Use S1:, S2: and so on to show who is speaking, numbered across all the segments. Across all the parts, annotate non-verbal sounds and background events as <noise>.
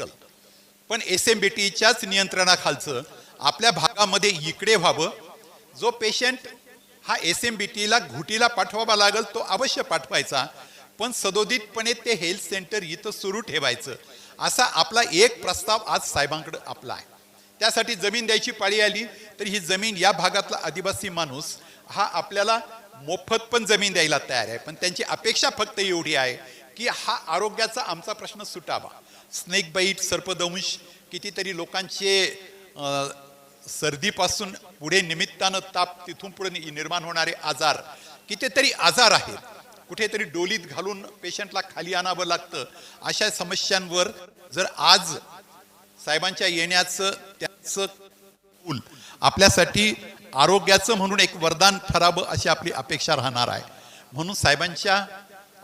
S1: Hospital पण S M बी टीच्याच नियंत्रणाखालचं आपल्या भागामध्ये इकडे व्हावं. जो पेशंट हा एस एम बी टीला घुटीला पाठवावा लागेल तो अवश्य पाठवायचा. पण सदोदितपणे ते हेल्थ सेंटर इथं सुरू ठेवायचं. असा आपला एक प्रस्ताव आज साहेबांकडे आपला आहे. त्यासाठी जमीन द्यायची पाळी आली तर ही जमीन या भागातला आदिवासी माणूस हा आपल्याला मोफत पण जमीन द्यायला तयार आहे. पण त्यांची अपेक्षा फक्त एवढी आहे की हा आरोग्याचा आमचा प्रश्न सुटावा. स्नेक बाईट सर्पदंश कितीतरी लोकांचे सर्दीपासून पुढे निमित्तानं ताप तिथून पुढे निर्माण होणारे आजार. कितीतरी आजार आहेत. कुठेतरी डोलीत घालून पेशंटला खाली आणावं लागतं. अशा समस्यांवर जर आज साहेबांच्या येण्याचं त्याचं पूल आपल्यासाठी आरोग्याचं म्हणून एक वरदान ठरावं अशी आपली अपेक्षा राहणार आहे. म्हणून साहेबांच्या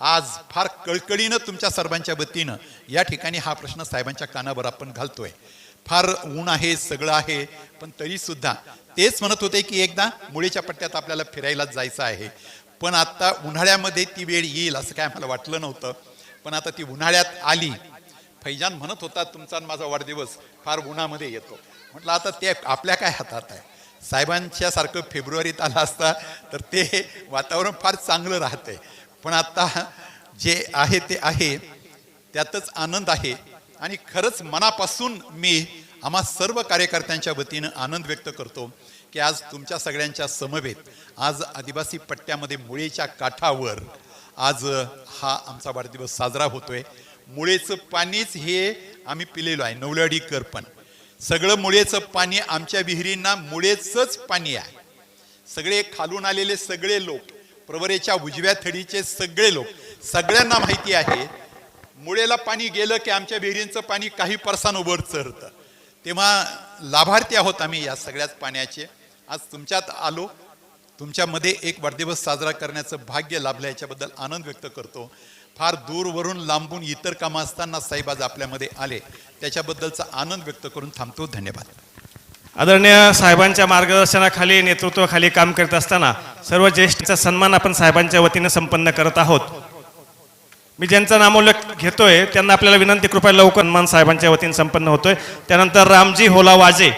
S1: आज फार कळकळीनं तुमच्या सर्वांच्या वतीनं या ठिकाणी हा प्रश्न साहेबांच्या कानावर आपण घालतोय. फार ऊन आहे सगळं आहे पण तरी सुद्धा तेच म्हणत होते की एकदा मुळीच्या पट्ट्यात आपल्याला फिरायला जायचं आहे. पण आता उन्हाळ्यामध्ये ती वेळ येईल असं काय आम्हाला वाटलं नव्हतं. पण आता ती उन्हाळ्यात आली. फैजान म्हणत होता तुमचा आणि माझा वाढदिवस फार उन्हामध्ये येतो. म्हटलं आता ते आपल्या काय हातात आहे? साहेबांच्या सारखं फेब्रुवारीत आला असता तर ते वातावरण फार चांगलं राहतंय. पण आता जे आहे ते आहे त्यातच आनंद आहे. आणि खरंच मनापासून मी आम्हा सर्व कार्यकर्त्यांच्या वतीनं आनंद व्यक्त करतो की आज तुमच्या सगळ्यांच्या समवेत आज आदिवासी पट्ट्यामध्ये मुळेच्या काठावर आज हा आमचा वाढदिवस साजरा होतोय. मुळेचं पाणीच हे आम्ही पिलेलो आहे नवलडीकर पण. सगळं मुळेचं पाणी आमच्या विहिरींना मुळेचंच पाणी आहे. सगळे खालून आलेले सगळे लोक प्रवरेच्या उजव्या थडीचे सगळे लोक सगळ्यांना माहिती आहे मुळेला पाणी गेलं की आमच्या विहिरींचं पाणी काही परसानं उभं चढतं. तेव्हा लाभार्थी आहोत आम्ही या सगळ्याच पाण्याचे. आज तुमच्यात आलो. तुमच्यामध्ये एक वाढदिवस साजरा करण्याचं भाग्य लाभलं याच्याबद्दल आनंद व्यक्त करतो. फार दूरवरून लांबून इतर कामं असताना साहेब आज आपल्यामध्ये आले. त्याच्याबद्दलचा आनंद व्यक्त करून थांबतो. धन्यवाद.
S2: आदरणीय साहेबांच्या मार्गदर्शनाखाली नेतृत्वाखाली काम करत असताना सर्व ज्येष्ठचा सन्मान आपण साहेबांच्या वतीनं संपन्न करत आहोत. मी ज्यांचा नामोल्लेख घेतोय त्यांना आपल्याला विनंती कृपया लवकर सन्मान साहेबांच्या वतीनं संपन्न होतोय. त्यानंतर रामजी होला वाजे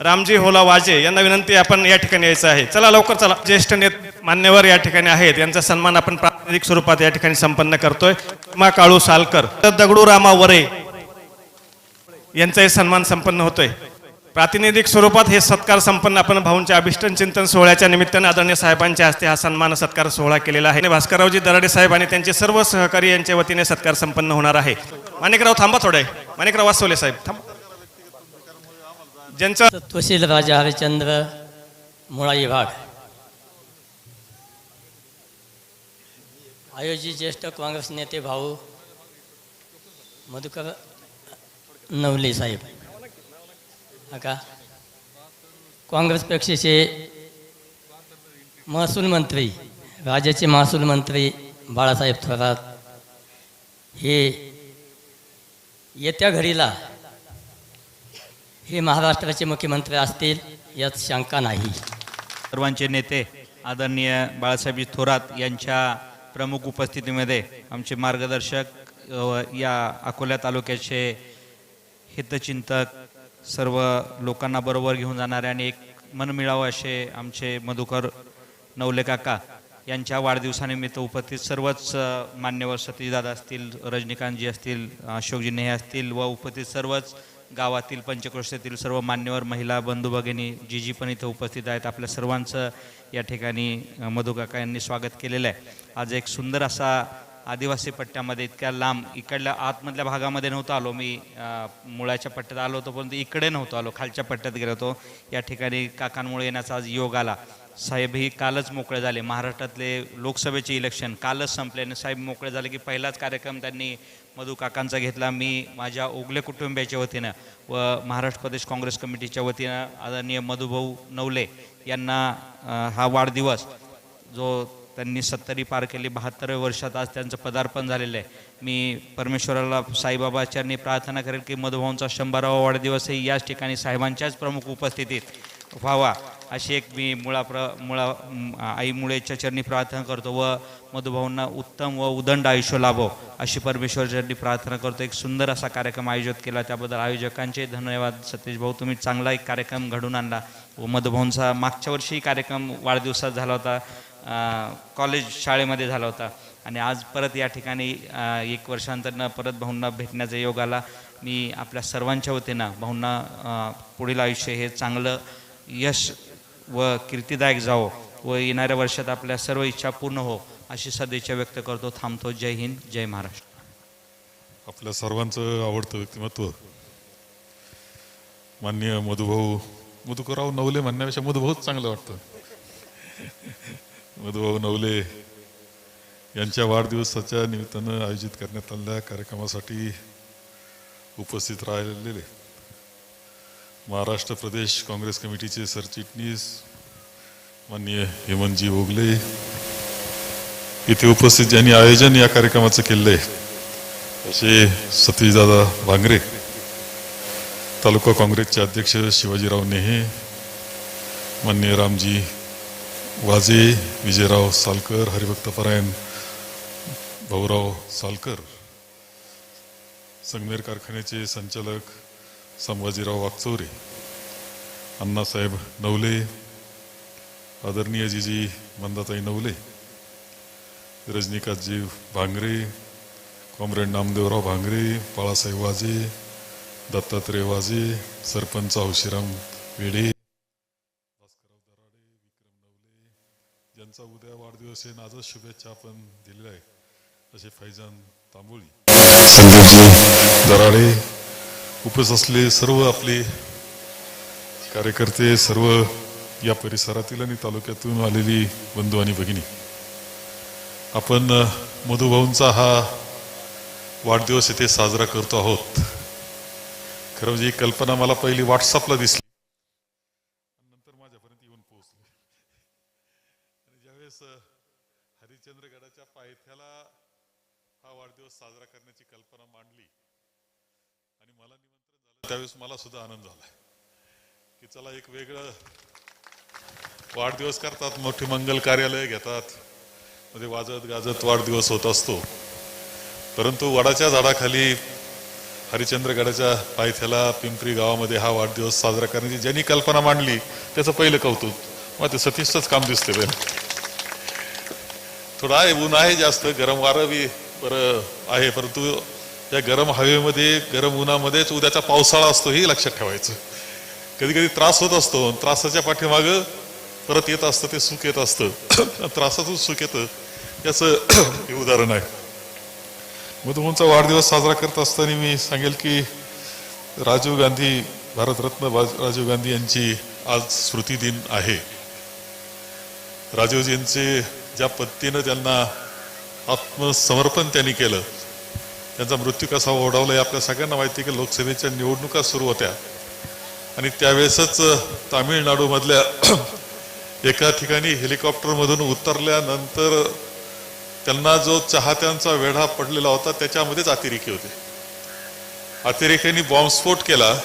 S2: रामजी होला वाजे यांना विनंती आपण या ठिकाणी यायचं आहे. चला लवकर चला. ज्येष्ठ नेत मान्यवर या ठिकाणी आहेत. यांचा सन्मान आपण प्रातिनिधिक स्वरूपात या ठिकाणी संपन्न करतोय. मा काळू सालकर दगडू रामा वरे यांचाही सन्मान संपन्न होतोय. प्रातिनिधिक स्वरूपात हे सत्कार संपन्न आपण भाऊंच्या अभिष्टन चिंतन सोहळ्याच्या निमित्ताने आदरणीय साहेबांच्या हस्ते हा सन्मान सत्कार सोहळा केलेला आहे. आणि भास्कररावजी दराडे साहेब आणि त्यांचे सर्व सहकारी यांच्या वतीने सत्कार संपन्न होणार आहे. माणिकराव थांबा थोडे. माणिकराव वासवले साहेब थांबा. ज्यांचं
S3: तत्वशील राजा हरिश्चंद्र मुळाई भाग. आयोजित ज्येष्ठ काँग्रेस नेते भाऊ मधुकर नवले साहेब. का काँग्रेस पक्षाचे महसूल मंत्री राज्याचे महसूल मंत्री बाळासाहेब थोरात हे येत्या घडीला हे महाराष्ट्राचे मुख्यमंत्री असतील यात शंका नाही.
S4: सर्वांचे नेते आदरणीय बाळासाहेबजी थोरात यांच्या प्रमुख उपस्थितीमध्ये आमचे मार्गदर्शक या अकोला तालुक्याचे हितचिंतक सर्व लोकांना बरोबर घेऊन जाणारे आणि एक मनमिळावं असे आमचे मधुकर नवले काका यांच्या वाढदिवसानिमित्त उपस्थित सर्वच मान्यवर सतीशदादा असतील रजनीकांतजी असतील अशोकजी नेहे असतील व उपस्थित सर्वच गावातील पंचक्रोशीतील सर्व मान्यवर महिला बंधू भगिनी जी जी पण इथं उपस्थित आहेत. आपल्या सर्वांचं या ठिकाणी मधुकाका यांनी स्वागत केलेलं आहे. आज एक सुंदर असा आदिवासी पट्ट्यामध्ये इतक्या लांब इकडल्या आतमधल्या भागामध्ये नव्हतो आलो मी. मुळाच्या पट्ट्यात आलो होतो परंतु इकडे नव्हतो आलो. खालच्या पट्ट्यात गेलो होतो. या ठिकाणी काकांमुळे येण्याचा आज योग आला. साहेब ही कालच मोकळे झाले. महाराष्ट्रातले लोकसभेचे इलेक्शन कालच संपले आणि साहेब मोकळे झाले की पहिलाच कार्यक्रम त्यांनी मधुकाकांचा घेतला. मी माझ्या ओगले कुटुंबियाच्या वतीनं व महाराष्ट्र प्रदेश काँग्रेस कमिटीच्या वतीनं आदरणीय मधुभाऊ नवले यांना हा वाढदिवस जो त्यांनी सत्तरी पार केली. बहात्तराव्या वर्षात आज त्यांचं पदार्पण झालेलं आहे. मी परमेश्वराला साईबाबाच्यांनी प्रार्थना करेल की मधुभाऊंचा शंभरावा वाढदिवसही याच ठिकाणी साहेबांच्याच प्रमुख उपस्थितीत व्हावा अशी एक मी मुळा प्र मुळा आई मुळेच्या चरणी प्रार्थना करतो व मधुभाऊंना उत्तम व उदंड आयुष्य लाभो अशी परमेश्वर चरणी प्रार्थना करतो. एक सुंदर असा कार्यक्रम आयोजित केला. त्याबद्दल आयोजकांचे धन्यवाद. सतीश भाऊ तुम्ही चांगला एक कार्यक्रम घडून आणला व मधुभाऊंचा मागच्या वर्षी कार्यक्रम वाढदिवसात झाला होता. कॉलेज शाळेमध्ये झाला होता. आणि आज परत या ठिकाणी एक वर्षांतरनं परत भाऊंना भेटण्याचा योग आला मी आपल्या सर्वांच्या वतीनं भाऊंना पुढील आयुष्य हे चांगलं यश व कीर्तिदायक जावो व येणाऱ्या वर्षात आपल्या सर्व इच्छा पूर्ण हो अशी सदिच्छा व्यक्त करतो. थांबतो. जय हिंद जय महाराष्ट्र.
S5: आपल्या सर्वांचं आवडतं व्यक्तिमत्व. मान्य मधुभाऊ मधुकरराव नवले म्हणण्यापेक्षा मधुभाऊच चांगलं वाटतं. मधुभाऊ नवले यांच्या वाढदिवसाच्या निमित्तानं आयोजित करण्यात आलेल्या कार्यक्रमासाठी उपस्थित राहिलेले महाराष्ट्र प्रदेश काँग्रेस कमिटीचे सरचिटणीस माननीय हेमंतजी ओगले इथे उपस्थित ज्यांनी आयोजन या कार्यक्रमाचं केलं आहे असे सतीशदादा भांगरे तालुका काँग्रेसचे अध्यक्ष शिवाजीराव नेहे मान्य रामजी वाजे विजयराव सालकर हरिभक्तपरायण भाऊराव सालकर. संगमेर कारखान्याचे संचालक संभाजीराव वागचौरे अण्णासाहेब नवले आदरणीय जीजी मंदाताई नवले रजनीकांतजी भांगरे कॉम्रेड नामदेवराव भांगरे बाळासाहेब वाजे दत्तात्रय वाजे सरपंच हौशीराम वेडे भास्करराव दराडे विक्रम नवले ज्यांचा उद्या वाढदिवस आहे नाजच शुभेच्छा आपण दिलेल्या आहे. असे फैजान तांबोळी. संदीपजी दराडे उपस्थित असले सर्व आपले कार्यकर्ते सर्व या परिसरातील आणि तालुक्यातून आलेली बंधू आणि भगिनी. आपण मधुभाऊंचा हा वाढदिवस इथे साजरा करतो आहोत. खरं म्हणजे ही कल्पना मला पहिली व्हॉट्सअपला दिसली नंतर माझ्यापर्यंत येऊन पोहोचली आणि ज्यावेळेस अ, हरिश्चंद्रगडाच्या पायथ्याला हा वाढदिवस साजरा करण्याची कल्पना मांडली. आणि मला निमंत्रण झालं. त्यावेळेस मला सुद्धा आनंद झाला की चला एक वेगळं वाढदिवस करतात. मोठी मंगल कार्यालय घेतात. मध्ये वाजत गाजत वाढदिवस होत असतो. परंतु वडाच्या झाडाखाली हरिचंद्रगडाच्या पायथ्याला पिंपरी गावामध्ये हा वाढदिवस साजरा करण्याची ज्यांनी कल्पना मांडली त्याचं पहिलं कौतुक. मग ते सतीशच काम दिसते बरं. थोडं आहे ऊन आहे जास्त. गरम वारं बी पर आहे. परंतु या गरम हवेमध्ये गरम उन्हामध्येच उद्याचा पावसाळा असतो हे लक्षात ठेवायचं. कधी कधी त्रास होत असतो. त्रासाच्या पाठीमागं परत येत असतं ते सुख येत असतं. त्रासातून सुख येतं. याचं हे उदाहरण आहे. मधुमनचा वाढदिवस साजरा करत असताना मी सांगेल की राजीव गांधी भारतरत्न राजीव गांधी यांची आज स्मृती दिन आहे. राजीवजींचे ज्या पद्धतीनं त्यांना आत्मसमर्पण त्यांनी केलं. त्यांचा मृत्यू कसा ओढावला हे आपल्या सगळ्यांना माहिती आहे की लोकसभेच्या निवडणुका सुरू होत्या. आणि त्यावेळेसच तामिळनाडूमधल्या <clears throat> एका ठिकाणी हेलिकॉप्टरमधून उतरल्यानंतर त्यांना जो चाहत्यांचा वेढा पडलेला होता त्याच्यामध्येच अतिरेकी होते. अतिरेक्यांनी बॉम्बस्फोट केला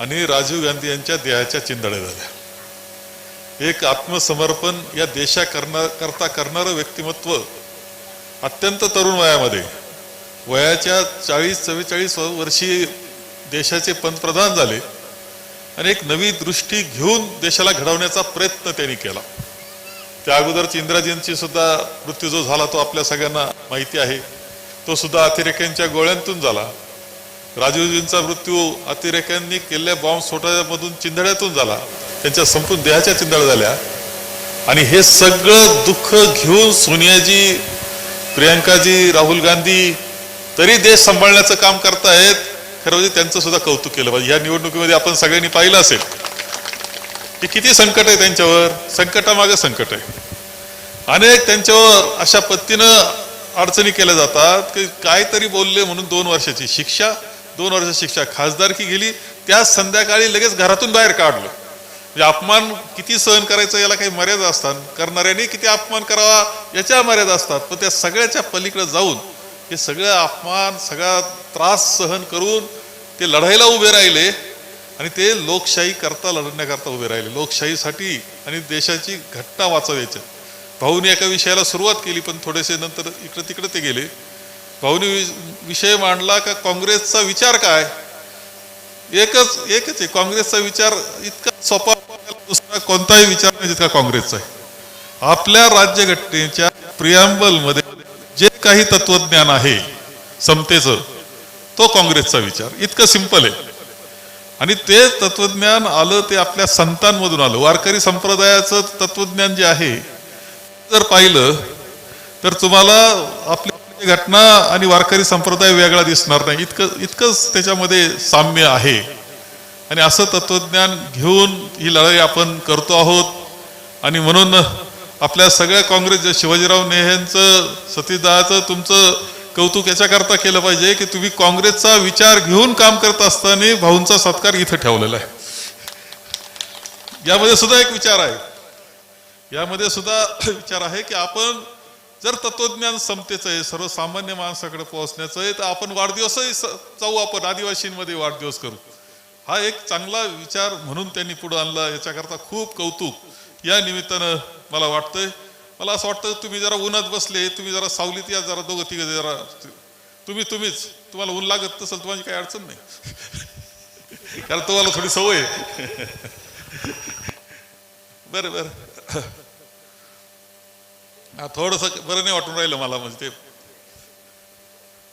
S5: आणि राजीव गांधी यांच्या देहाच्या चिंदड्या झाल्या. एक आत्मसमर्पण या देशा करणार करता करणारं व्यक्तिमत्व अत्यंत तरुण वयामध्ये. वयाच्या चाळीस चव्वेचाळीस वर्षी देशाचे पंतप्रधान झाले आणि एक नवी दृष्टी घेऊन देशाला घडवण्याचा प्रयत्न त्यांनी केला. त्या अगोदरच इंदिराजींची सुद्धा मृत्यू जो झाला तो आपल्या सगळ्यांना माहिती आहे. तो सुद्धा अतिरेक्यांच्या गोळ्यांतून झाला. राजीवजींचा मृत्यू अतिरेक्यांनी केलेल्या बॉम्ब स्फोटामधून चिंधड्यातून झाला. त्यांच्या संपूर्ण देहाच्या चिंधड्या झाल्या. आणि हे सगळं दुःख घेऊन सोनियाजी प्रियांकाजी राहुल गांधी तरी देश सांभाळण्याचं काम करतायत. खरं म्हणजे त्यांचं सुद्धा कौतुक केलं पाहिजे. या निवडणुकीमध्ये आपण सगळ्यांनी पाहिलं असेल की किती संकट आहे त्यांच्यावर. संकटामागे संकट आहे. अनेक त्यांच्यावर अशा पद्धतीनं अडचणी केल्या जातात की काहीतरी बोलले म्हणून दोन वर्षाची शिक्षा दोन वर्षाची शिक्षा खासदारकी गेली. त्या संध्याकाळी लगेच घरातून बाहेर काढलं. म्हणजे अपमान किती सहन करायचं याला काही मर्यादा असतात. करणाऱ्याने किती अपमान करावा याच्या मर्यादा असतात. पण त्या सगळ्याच्या पलीकडे जाऊन हे सगळं अपमान सगळा त्रास सहन करून ते लढाईला उभे राहिले आणि ते लोकशाही करता लढण्याकरता उभे राहिले. लोकशाहीसाठी आणि देशाची घटना वाचवायच्या भाऊनी एका विषयाला सुरुवात केली पण थोडेसे नंतर इकडं तिकडे ते गेले. भाऊनी विषय मांडला का काँग्रेसचा विचार काय? एकच एकच आहे. काँग्रेसचा विचार इतका सोपा कोणताही विचार नाही जितका काँग्रेसचा आहे. आपल्या राज्यघटनेच्या प्रियांबलमध्ये जे काही तत्वज्ञान आहे समतेचं तो काँग्रेसचा विचार. इतकं सिंपल आहे. आणि ते तत्वज्ञान आलं ते आपल्या संतांमधून आलं. वारकरी संप्रदायाचं तत्वज्ञान जे आहे जर पाहिलं तर तुम्हाला आपली घटना आणि वारकरी संप्रदाय वेगळा दिसणार नाही. इतकं इतकंच त्याच्यामध्ये साम्य आहे. आणि असं तत्वज्ञान घेऊन ही लढाई आपण करतो आहोत. आणि म्हणून आपल्या सगळ्या काँग्रेस शिवाजीराव नेह्यांचं सतीदाचं तुमचं कौतुक याच्याकरता केलं पाहिजे की तुम्ही काँग्रेसचा विचार घेऊन काम करत असताना भाऊंचा सत्कार इथं ठेवलेला आहे. यामध्ये सुद्धा एक विचार आहे. यामध्ये सुद्धा विचार आहे की आपण जर तत्वज्ञान समतेचं आहे सर्वसामान्य माणसाकडे पोहोचण्याचं आहे तर आपण वाढदिवसही जाऊ आपण आदिवासींमध्ये वाढदिवस करू. हा एक चांगला विचार म्हणून त्यांनी पुढे आणला. याच्याकरता खूप कौतुक. या निमित्तानं मला वाटतंय मला असं वाटतं तुम्ही जरा उन्हात बसले तुम्ही जरा सावलीत या जरा दोघं तिघं जरा तुम्ही तुम्हीच. तुम्हाला ऊन लागत नसेल तुम्हाला काही अडचण नाही. कारण तुम्हाला थोडी सवय आहे. बरं बरं. हा थोडस बरं नाही वाटून राहिलं मला म्हणजे ते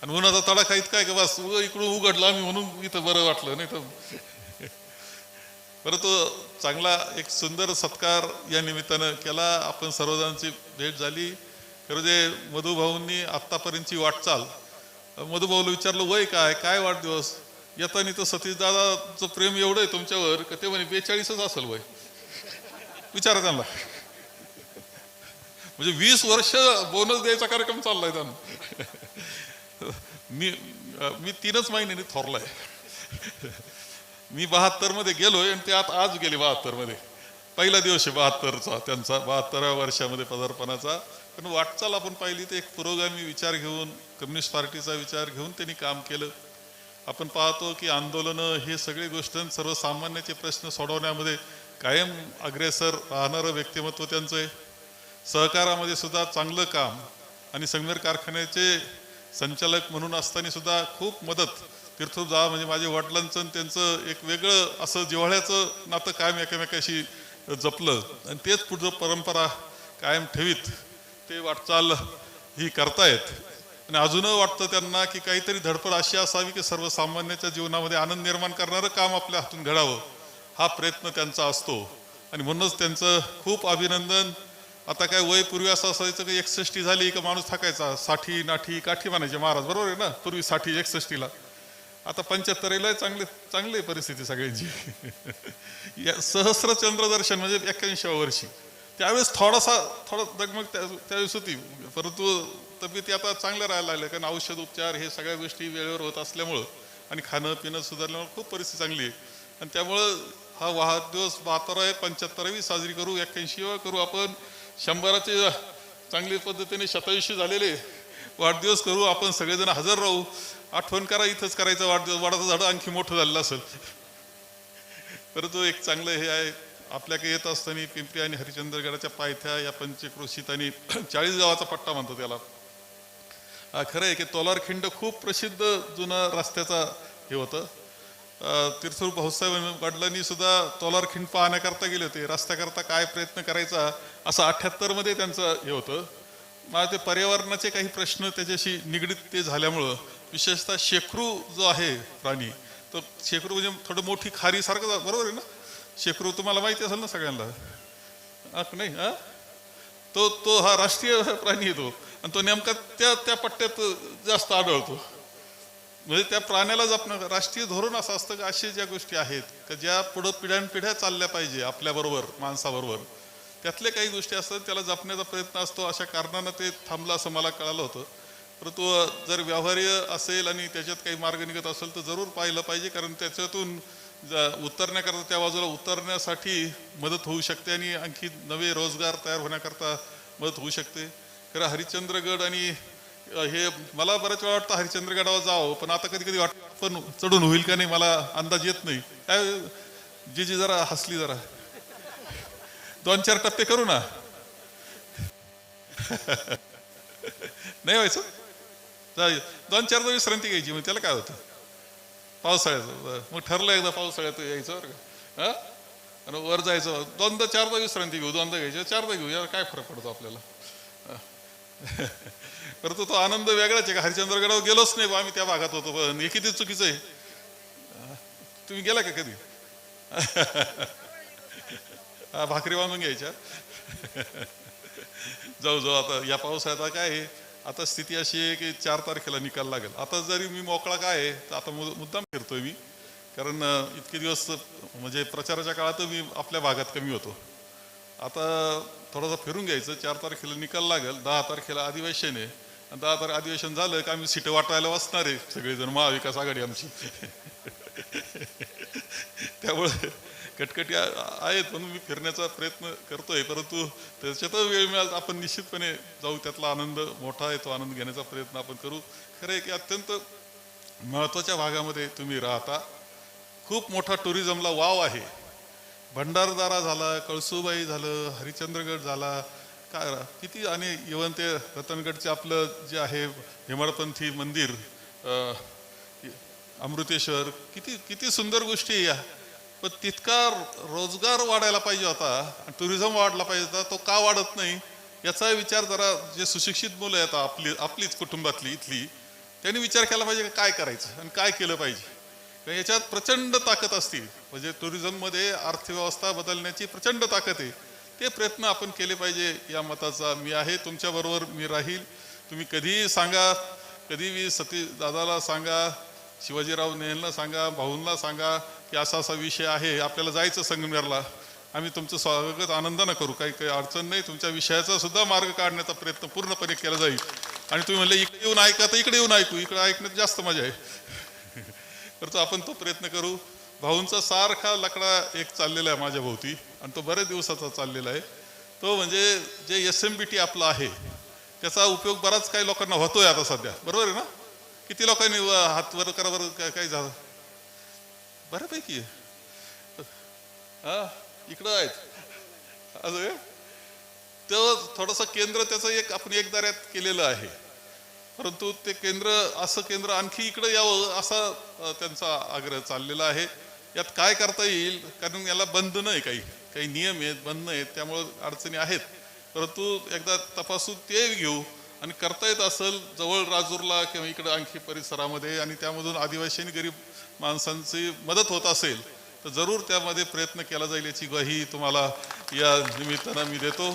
S5: आणि उन्हाचा तडाखा इतका आहे का बस इकडून उघडला मी म्हणून इथं बरं वाटलं नाही तर परंतु चांगला एक सुंदर सत्कार या निमित्तानं केला. आपण सर्वजणांची भेट झाली. खरं जे मधुभाऊंनी आत्तापर्यंतची वाटचाल मधुभाऊला विचारलं वय काय? काय वाढदिवस? येताना तर सतीशदादाचं प्रेम एवढं आहे तुमच्यावर का ते म्हणे बेचाळीसच असेल वय. विचारा त्यांना. म्हणजे वीस वर्ष बोनस द्यायचा कार्यक्रम चाललाय त्यांना. <laughs> मी मी तीनच महिन्याने थोरलाय. मी बहात्तरमध्ये गेलोय आणि ते आता आज गेले बहात्तरमध्ये पहिला दिवस आहे बहात्तरचा त्यांचा बहात्तराव्या वर्षामध्ये पदार्पणाचा. पण वाटचाल आपण पाहिली तर एक पुरोगामी विचार घेऊन कम्युनिस्ट पार्टीचा विचार घेऊन त्यांनी काम केलं. आपण पाहतो की आंदोलनं हे सगळे गोष्ट सर्वसामान्याचे प्रश्न सोडवण्यामध्ये कायम अग्रेसर राहणारं व्यक्तिमत्व त्यांचं आहे. सहकारामध्ये सुद्धा चांगलं काम आणि संगमेर कारखान्याचे संचालक म्हणून असताना सुद्धा खूप मदत तीर्थ जा म्हणजे माझ्या वडिलांचं आणि त्यांचं एक वेगळं असं जिव्हाळ्याचं नातं कायम एकमेकाशी जपलं. आणि तेच पुढचं परंपरा कायम ठेवीत ते वाटचाल ही करतायत. आणि अजून वाटतं त्यांना की काहीतरी धडपड अशी असावी की सर्वसामान्याच्या जीवनामध्ये आनंद निर्माण करणारं काम आपल्या हातून घडावं हा प्रयत्न त्यांचा असतो. आणि म्हणूनच त्यांचं खूप अभिनंदन आता काय वय पूर्वी असं असायचं की एकसष्टी झाली का माणूस थकायचा. साठी नाठी काठी म्हणायचे महाराज बरोबर आहे ना? पूर्वी साठी एकसष्टीला. आता पंच्याहत्तरीला चांगले चांगली आहे परिस्थिती सगळ्यांची. <laughs> या सहस्रचंद्र दर्शन म्हणजे एक्क्याऐंशीव्या वर्षी. त्यावेळेस थोडासा थोडा दगमग त्या- त्यावेळेस होती. परंतु तब्येती आता चांगल्या राहायला लागल्या. कारण औषध उपचार हे सगळ्या गोष्टी वेळेवर होत असल्यामुळं आणि खाणं पिणं सुधारल्यामुळे खूप परिस्थिती चांगली आहे. आणि त्यामुळं हा वाहदिवस बहात्तर आहे पंच्याहत्तरावी साजरी करू एक्क्याऐंशी करू आपण. शंभराचे चांगली पद्धतीने शतायुषी झालेले. वाढदिवस करू आपण सगळेजण हजर राहू. आठवण करा इथंच करायचं वाढदिवस. वाडाचं झाड आणखी मोठं झालेलं असेल. परंतु एक चांगलं हे आहे. आपल्याकडे येत असताना पिंपरी आणि हरिश्चंद्रगडाच्या पायथ्या या पंचक्रोशीत आणि <clears throat> चाळीस गावाचा पट्टा म्हणतो त्याला. हा, खरं आहे की तोलारखिंड खूप प्रसिद्ध जुना रस्त्याचा हे होतं. तीर्थरूप भाऊसाहेब वडिलांनी सुद्धा तोलार खिंड पाहण्याकरता गेले होते. रस्त्याकरता काय प्रयत्न करायचा असं अठ्ठ्याहत्तरमध्ये त्यांचं हे होतं. मला ते पर्यावरणाचे काही प्रश्न त्याच्याशी निगडीत ते झाल्यामुळं विशेषतः शेकरू जो आहे प्राणी तो शेकरू म्हणजे थोडं मोठी खारी सारखं बरोबर आहे ना? शेकरू तुम्हाला माहिती असेल ना सगळ्यांना? नाही? हा? तो तो हा राष्ट्रीय प्राणी येतो आणि तो नेमका त्या त्या पट्ट्यात जास्त आढळतो. म्हणजे त्या प्राण्याला जपणं राष्ट्रीय धोरण असं असतं की अशा ज्या गोष्टी आहेत का ज्या पुढं पिढ्यानपिढ्या चालल्या पाहिजे आपल्याबरोबर माणसाबरोबर. त्यातल्या काही गोष्टी असतात त्याला जपण्याचा प्रयत्न असतो अशा कारणानं ते थांबलं असं मला कळालं होतं. परंतु जर व्यवहार्य असेल आणि त्याच्यात काही मार्ग निघत असेल तर जरूर पाहिलं पाहिजे कारण त्याच्यातून उतरण्याकरता त्या बाजूला उतरण्यासाठी मदत होऊ शकते आणि आणखी नवे रोजगार तयार होण्याकरता मदत होऊ शकते. खरं हरिश्चंद्रगड आणि हे मला बऱ्याच वेळा वाटतं हरिश्चंद्रगडावर जावं पण आता कधी कधी वाट पण चढून होईल का नाही मला अंदाज येत नाही. काय जी जी जरा हसली जरा. दोन चार टप्पे करू ना. नाही व्हायचं? दोन चार विश्रांती घ्यायची मग त्याला काय होतं? पावसाळ्याचं मग ठरलं एकदा पावसाळ्यात यायचं बरं का. हा? आणि वर जायचं. दोनदा चारदा विश्रांती घेऊ दोनदा घ्यायचं. चारदा घेऊ याला काय फरक पडतो आपल्याला? <laughs> परंतु तो आनंद वेगळाच आहे का? हरिचंद्रगडावर गेलोच नाही बा आम्ही त्या भागात होतो पण हे किती चुकीचं आहे. तुम्ही गेला का कधी? हा, भाकरी बांधून घ्यायच्या. जाऊ जाऊ आता या पावसाळ्यात आता काय आहे? आता स्थिती अशी आहे की चार तारखेला निकाल लागेल. आता जरी मी मोकळा काय आहे तर आता मुद्दाम फिरतोय मी. कारण इतके दिवस म्हणजे प्रचाराच्या काळात मी आपल्या भागात कमी होतो. आता थोडासा फिरून घ्यायचं. चार तारखेला निकाल लागेल. दहा तारखेला अधिवेशन आहे. आणि दहा तारखे अधिवेशन झालं का आम्ही सीटं वाटायला वाचणार आहे. सगळेजण महाविकास आघाडी आमची. <laughs> त्यामुळे कटकटी आहेत म्हणून मी फिरण्याचा प्रयत्न करतोय. परंतु त्याच्यात वेळ मिळाला आपण निश्चितपणे जाऊ. त्यातला आनंद मोठा आहे. तो आनंद घेण्याचा प्रयत्न आपण करू. खरं आहे की अत्यंत महत्त्वाच्या भागामध्ये तुम्ही राहता. खूप मोठा टुरिझमला वाव आहे. भंडारदारा झाला कळसूबाई झालं हरिचंद्रगड झाला काय किती आणि इवन ते रतनगडचे आपलं जे आहे हेमाडपंथी मंदिर अमृतेश्वर किती किती सुंदर गोष्टी या. पण तितका रोजगार वाढायला पाहिजे होता टुरिझम वाढला पाहिजे होता तो का वाढत नाही? याचा विचार जरा जे सुशिक्षित मुलं आहेत आपली आपलीच कुटुंबातली इथली त्यांनी विचार केला पाहिजे काय करायचं आणि काय केलं पाहिजे. याच्यात प्रचंड ताकद असते म्हणजे टुरिझममध्ये अर्थव्यवस्था बदलण्याची प्रचंड ताकद आहे. ते प्रयत्न आपण केले पाहिजे या मताचा. मी आहे तुमच्याबरोबर मी राहील. तुम्ही कधीही सांगा कधी मी सती दादाला सांगा शिवाजीराव नेहलला सांगा भाऊंना सांगा की असा असा विषय आहे आपल्याला जायचं संगमेरला. आम्ही तुमचं स्वागत आनंदानं करू. काही काही अडचण नाही. तुमच्या विषयाचा सुद्धा मार्ग काढण्याचा प्रयत्न पूर्णपणे केला जाईल. आणि तुम्ही म्हणले इकडे येऊन ऐका तर इकडे येऊन ऐकू. इकडे ऐकण्यात जास्त मजा आहे. तर तो आपण तो प्रयत्न करू. भाऊंचा सारखा लकडा एक चाललेला आहे माझ्या भोवती आणि तो बऱ्याच दिवसाचा चाललेला आहे. तो म्हणजे जे एस एम बी टी आपलं आहे त्याचा उपयोग बराच काही लोकांना होतोय आता सध्या. बरोबर आहे ना? किती लोकांनी व- हात वर करा काही काय काय झालं? बऱ्यापैकी. हा इकडं आहेत. अजून? तो थोडंसं केंद्र त्याचं एक आपण एकदाऱ्यात केलेलं आहे. परंतु ते केंद्र असं केंद्र आणखी इकडे यावं असा त्यांचा आग्रह चाललेला आहे. यात काय करता येईल? कारण याला बंधनं आहे काही. काही नियम आहेत बंधनं आहेत त्यामुळं अडचणी आहेत. परंतु एकदा तपासून ते घेऊ. आणि करता येत असेल जवळ राजूरला किंवा इकडं आणखी परिसरामध्ये आणि त्यामधून आदिवासी आणि गरीब माणसांची मदत होत असेल तर जरूर त्यामध्ये प्रयत्न केला जाईल याची ग्वाही तुम्हाला या निमित्तानं मी देतो.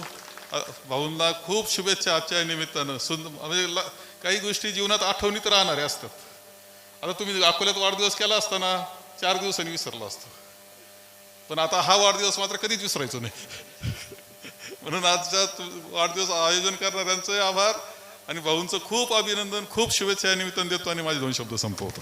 S5: भाऊंना खूप शुभेच्छा आजच्या निमित्तानं. सुंदर म्हणजे काही गोष्टी जीवनात आठवणीत राहणाऱ्या असतात. आता तुम्ही अकोल्यात वाढदिवस केला असताना चार दिवसांनी विसरला असतो. पण आता हा वाढदिवस मात्र कधीच विसरायचो नाही. <laughs> म्हणून आजच्या वाढदिवस आयोजन करणाऱ्यांचे आभार आणि भाऊंचं खूप अभिनंदन खूप शुभेच्छा निमित्त निमित्तानं देतो आणि माझे दोन शब्द संपवतो.